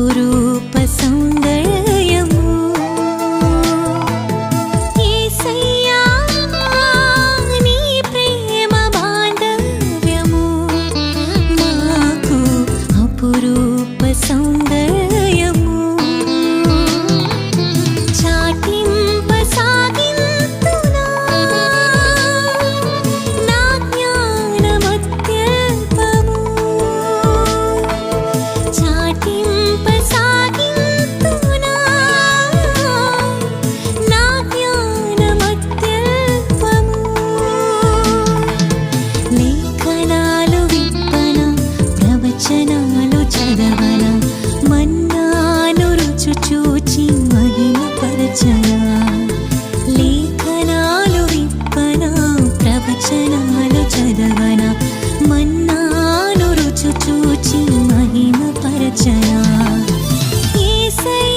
guru వచనములు చదవన? మన్నాను రుచు చూచి మహిమ పరచనా ఏసై